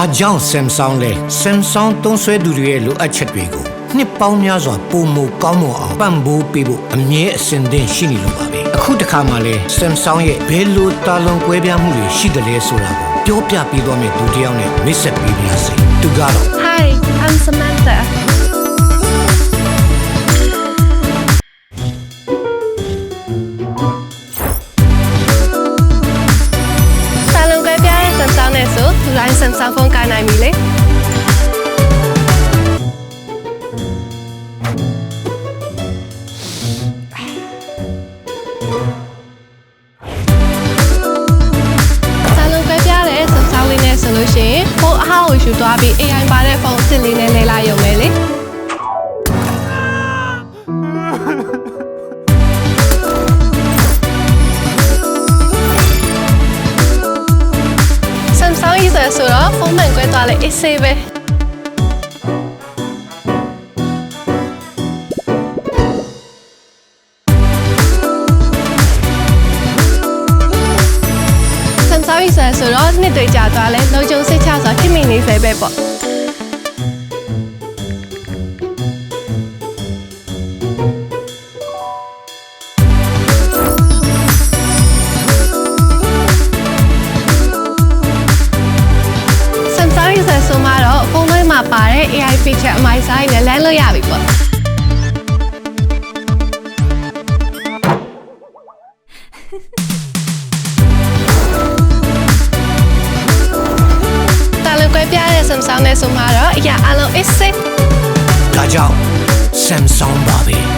ဘာကြောင့် Samsung လဲ Samsung သုံးစွဲသူတွေရဲ့လိုအပ်ချက်တွေကိုနှစ်ပေါင်းများစွာပုံမကောင်းမွန်အောင်ပံ့ပိုးပေးဖို့အမြဲအစဉ်သင့်ရှိနေလို့ပါပဲအခုတစ်ခါမှလဲ Samsung ရဲ့ဘယ်လိုတာလွန်ကွဲပြားမှုတွေရှိတယ်လဲဆိုတာကိုပြောပြပေးသွားမယ့်သူတစ်ယောက်နဲ့မိတ်ဆက်ပေးပါရစေသူကတော့ Hi, I'm Samantha. စာလုံးကွဲပြားတဲ့ Samsung နဲ့ဆိုသူတိုင်း Samsung ဖုန်းကိုင် ယူသွားပြီး AI ပါတဲ့ဖုန်းအစ်စ်လေးနဲ့လဲလိုက်ရုံပဲလေ Samsung user ဆိုတော့ဖုန်းမှန်ကွဲသွားလဲအစ်စေးပဲ ဆမ်ဆောင် user ဆိုတော့နှစ်တွေကြာသွားလဲလုံခြုံစိတ်ချစွာခင်မိနေစေပဲပေါ့ဆမ်ဆောင် user ဆိုမှတော့ဖုန်းထဲမှာပါတဲ့ AI feature အမိုင်ဆိုင်နဲ့လမ်းလို့ရပြီပေါ့ Samsung နဲ့ဆိုမှတော့အရာအလုံး is safe ဒါကြောင့် Samsung ပါပဲ